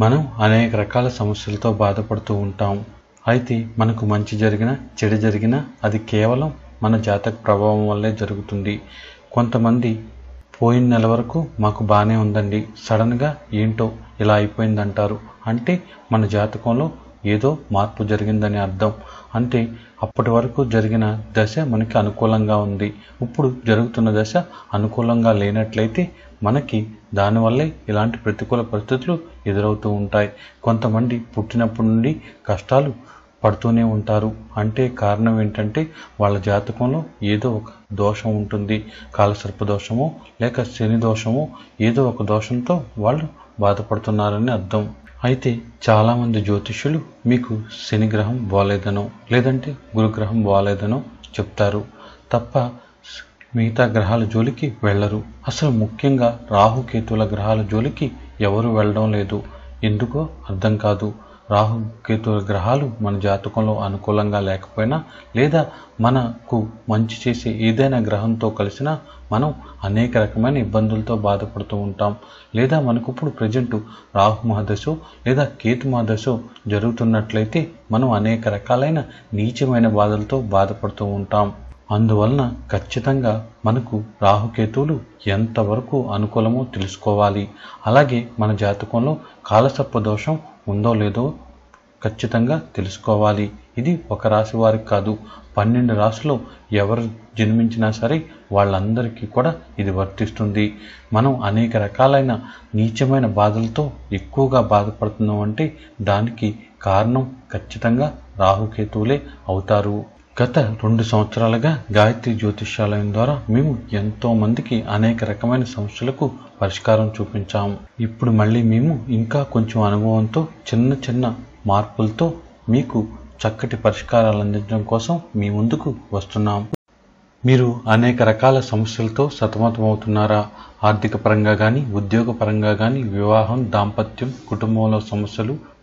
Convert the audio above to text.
మనం అనేక రకాల సమస్యలతో బాధపడుతూ ఉంటాం. అయితే మనకు మంచి జరిగినా చెడు జరిగినా అది కేవలం మన జాతక ప్రభావం వల్లే జరుగుతుంది. కొంతమంది పోయిన నెల వరకు మాకు బాగానే ఉందండి. సడన్గా ఏంటో ఇలా అయిపోయిందంటారు. అంటే మన జాతకంలో ఏదో మార్పు జరిగిందని అర్థం. అంటే అప్పటి వరకు జరిగిన దశ మనకి అనుకూలంగా ఉంది. ఇప్పుడు జరుగుతున్న దశ అనుకూలంగా లేనట్లయితే మనకి దానివల్లే ఇలాంటి ప్రతికూల పరిస్థితులు ఎదురవుతూ ఉంటాయి. కొంతమంది పుట్టినప్పటి నుండి కష్టాలు పడుతూనే ఉంటారు. అంటే కారణం ఏంటంటే వాళ్ళ జాతకంలో ఏదో ఒక దోషం ఉంటుంది. కాలసర్ప దోషమో లేక శని దోషమో ఏదో ఒక దోషంతో వాళ్ళు బాధపడుతున్నారని అర్థం. అయితే చాలామంది జ్యోతిష్యులు మీకు శనిగ్రహం బాగాలేదనో లేదంటే గురుగ్రహం బాగాలేదనో చెప్తారు. తప్ప మిగతా గ్రహాల జోలికి వెళ్ళరు. అసలు ముఖ్యంగా రాహుకేతువుల గ్రహాల జోలికి ఎవరు వెళ్ళడం లేదు. ఎందుకో అర్థం కాదు. రాహు కేతుల గ్రహాలు మన జాతకంలో అనుకూలంగా లేకపోయినా లేదా మనకు మంచి చేసే ఏదైనా గ్రహంతో కలిసినా మనం అనేక రకమైన ఇబ్బందులతో బాధపడుతూ ఉంటాం. లేదా మనకు ఇప్పుడు ప్రజెంట్ రాహు మహాదశో లేదా కేతు మహాదశో జరుగుతున్నట్లయితే మనం అనేక రకాలైన నీచమైన బాధలతో బాధపడుతూ ఉంటాం. అందువలన ఖచ్చితంగా మనకు రాహుకేతువులు ఎంతవరకు అనుకూలమో తెలుసుకోవాలి. అలాగే మన జాతకంలో కాలసర్ప దోషం ఉందో లేదో ఖచ్చితంగా తెలుసుకోవాలి. ఇది ఒక రాశి వారికి కాదు. పన్నెండు రాశులు ఎవరు జన్మించినా సరే వాళ్ళందరికీ కూడా ఇది వర్తిస్తుంది. మనం అనేక రకాలైన నీచమైన బాధలతో ఎక్కువగా బాధపడుతున్నాం అంటే దానికి కారణం ఖచ్చితంగా రాహుకేతువులే అవుతారు. గత రెండు సంవత్సరాలుగా గాయత్రి జ్యోతిష్యాలయం ద్వారా మేము ఎంతో మందికి అనేక రకమైన సమస్యలకు పరిష్కారం చూపించాము. ఇప్పుడు మళ్ళీ మేము ఇంకా కొంచెం అనుభవంతో చిన్న చిన్న మార్పులతో మీకు చక్కటి పరిష్కారాలు అందించడం కోసం మీ ముందుకు వస్తున్నాం. మీరు అనేక రకాల సమస్యలతో సతమతమవుతున్నారా? ఆర్థిక పరంగా కానీ ఉద్యోగ పరంగా కానీ వివాహం దాంపత్యం కుటుంబంలో సమస్యలు